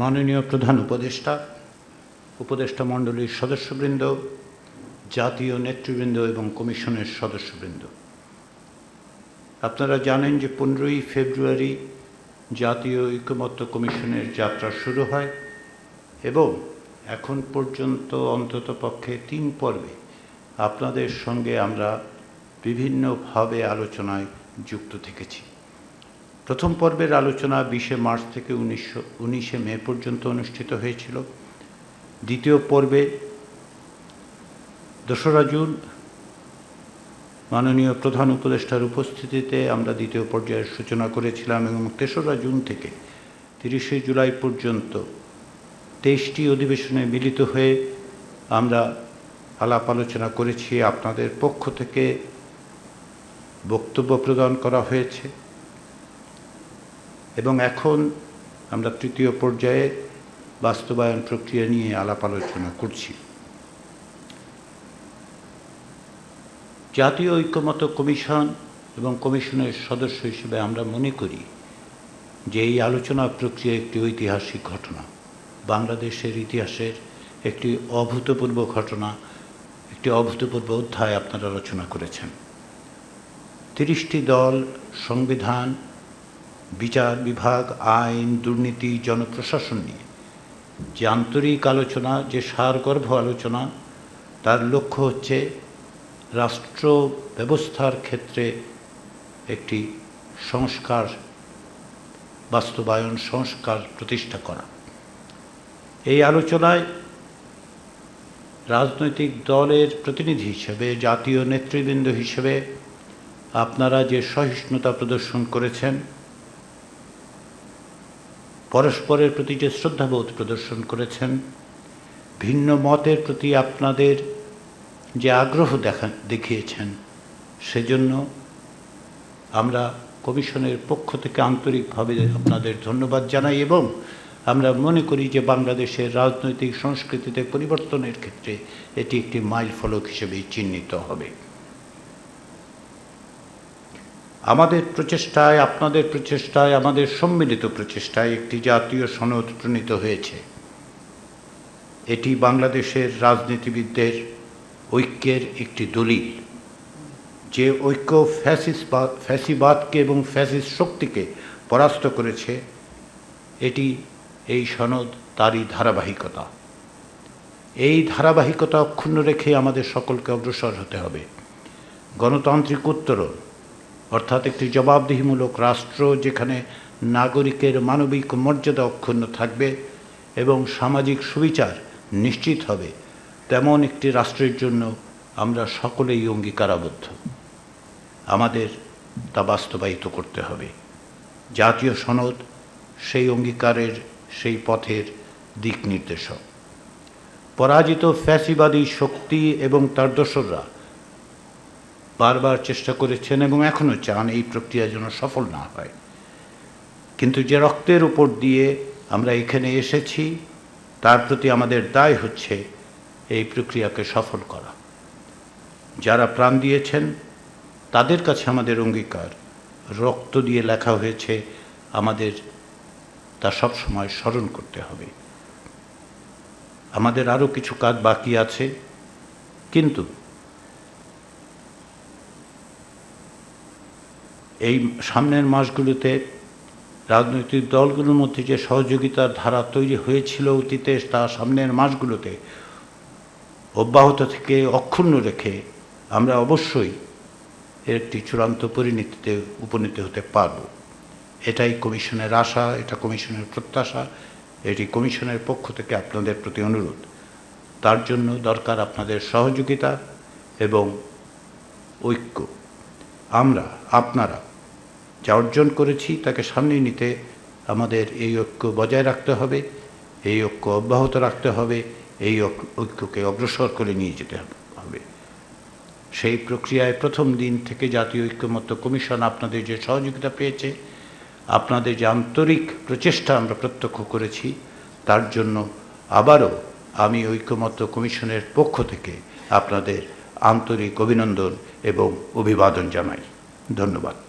মাননীয় প্রধান উপদেষ্টা উপদেষ্টা মণ্ডলীর সদস্যবৃন্দ, জাতীয় নেতৃবৃন্দ এবং কমিশনের সদস্যবৃন্দ। আপনারা জানেন যে পনেরোই ফেব্রুয়ারি জাতীয় ঐকমত্য কমিশনের যাত্রা শুরু হয় এবং এখন পর্যন্ত অন্তত পক্ষে তিন পর্বে আপনাদের সঙ্গে আমরা বিভিন্নভাবে আলোচনায় যুক্ত থেকেছি। প্রথম পর্বের আলোচনা বিশে মার্চ থেকে উনিশশো, উনিশে মে পর্যন্ত অনুষ্ঠিত হয়েছিল। দ্বিতীয় পর্বে দোসরা জুন, মাননীয় প্রধান উপদেষ্টার উপস্থিতিতে আমরা দ্বিতীয় পর্যায়ের সূচনা করেছিলাম এবং তেসরা জুন থেকে তিরিশে জুলাই পর্যন্ত তেইশটি অধিবেশনে মিলিত হয়ে আমরা আলাপ আলোচনা করেছি। আপনাদের পক্ষ থেকে বক্তব্য প্রদান করা হয়েছে। এবং এখন আমরা তৃতীয় পর্যায়ে বাস্তবায়ন প্রক্রিয়া নিয়ে আলাপ আলোচনা করছি। জাতীয় ঐক্যমত কমিশন এবং কমিশনের সদস্য হিসেবে আমরা মনে করি যে এই আলোচনা প্রক্রিয়া একটি ঐতিহাসিক ঘটনা। বাংলাদেশের ইতিহাসের একটি অভূতপূর্ব ঘটনা, একটি অভূতপূর্ব অধ্যায় আপনারা রচনা করেছেন। তিরিশটি দল, সংবিধান বিচার বিভাগ, আইন, দুর্নীতি, জনপ্রশাসন নিয়ে। যে আন্তরিক আলোচনা, যে সারগর্ভ আলোচনা, তার লক্ষ্য হচ্ছে রাষ্ট্র ব্যবস্থার ক্ষেত্রে একটি সংস্কার, বাস্তবায়ন, সংস্কার প্রতিষ্ঠা করা। এই আলোচনায় রাজনৈতিক দলের প্রতিনিধি হিসেবে, জাতীয় নেতৃবৃন্দ হিসেবে আপনারা যে সহিষ্ণুতা প্রদর্শন করেছেন পরস্পরের প্রতি যে শ্রদ্ধাবোধ প্রদর্শন করেছেন, ভিন্ন মতের প্রতি আপনাদের যে আগ্রহ দেখা, দেখিয়েছেন, সেজন্য আমরা কমিশনের পক্ষ থেকে আন্তরিকভাবে আপনাদের ধন্যবাদ জানাই এবং আমরা মনে করি যে বাংলাদেশের রাজনৈতিক সংস্কৃতিতে পরিবর্তনের ক্ষেত্রে এটি একটি মাইল ফলক হিসেবেই চিহ্নিত হবে। আমাদের প্রচেষ্টায়, আপনাদের প্রচেষ্টায়, আমাদের সম্মিলিত প্রচেষ্টায় একটি জাতীয় সনদ প্রণীত হয়েছে। এটি বাংলাদেশের রাজনীতিবিদদের ঐক্যের একটি দলিল। যে ঐক্য ফ্যাসিসবাদ ফ্যাসিবাদকে এবং ফ্যাসিস শক্তিকে পরাস্ত করেছে, এটি এই সনদ তারই ধারাবাহিকতা। এই ধারাবাহিকতা অক্ষুণ্ণ রেখে আমাদের সকলকে অগ্রসর হতে হবে। গণতান্ত্রিক উত্তরণ অর্থাৎ একটি জবাবদিহিমূলক রাষ্ট্র যেখানে নাগরিকের মানবিক মর্যাদা অক্ষুণ্ণ থাকবে এবং সামাজিক সুবিচার নিশ্চিত হবে, তেমন একটি রাষ্ট্রের জন্য আমরা সকলেই অঙ্গীকারাবদ্ধ। আমাদের তা বাস্তবায়িত করতে হবে। জাতীয় সনদ সেই অঙ্গীকারের, সেই পথের দিক নির্দেশক। পরাজিত ফ্যাসিবাদী শক্তি এবং তার দোসররা বারবার চেষ্টা করেছেন এবং এখনও চান এই প্রক্রিয়া যেন সফল না হয়। কিন্তু যে রক্তের উপর দিয়ে আমরা এখানে এসেছি, তার প্রতি আমাদের দায় হচ্ছে এই প্রক্রিয়াকে সফল করা। যারা প্রাণ দিয়েছেন, তাদের কাছে আমাদের অঙ্গীকার। রক্ত দিয়ে লেখা হয়েছে, আমাদের তা সবসময় স্মরণ করতে হবে। আমাদের আরও কিছু কাজ বাকি আছে, কিন্তু এই সামনের মাসগুলোতে রাজনৈতিক দলগুলোর মধ্যে যে সহযোগিতার ধারা তৈরি হয়েছিল অতীতে, তা সামনের মাসগুলোতে অব্যাহত থেকে অক্ষুণ্ণ রেখে আমরা অবশ্যই এর একটি চূড়ান্ত পরিণতিতে উপনীত হতে পারব। এটাই কমিশনের আশা, এটা কমিশনের প্রত্যাশা, এটি কমিশনের পক্ষ থেকে আপনাদের প্রতি অনুরোধ। তার জন্য দরকার আপনাদের সহযোগিতা এবং ঐক্য। আমরা, আপনারা যা অর্জন করেছি, তাকে সামনে নিতে আমাদের এই ঐক্য বজায় রাখতে হবে, এই ঐক্য অব্যাহত রাখতে হবে, এই ঐক্যকে অগ্রসর করে নিয়ে যেতে হবে। সেই প্রক্রিয়ায় প্রথম দিন থেকে জাতীয় ঐক্যমত্য কমিশন আপনাদের যে সহযোগিতা পেয়েছে, আপনাদের যে আন্তরিক প্রচেষ্টা আমরা প্রত্যক্ষ করেছি, তার জন্য আবারও আমি ঐক্যমত্য কমিশনের পক্ষ থেকে আপনাদের আন্তরিক অভিনন্দন এবং অভিবাদন জানাই। ধন্যবাদ।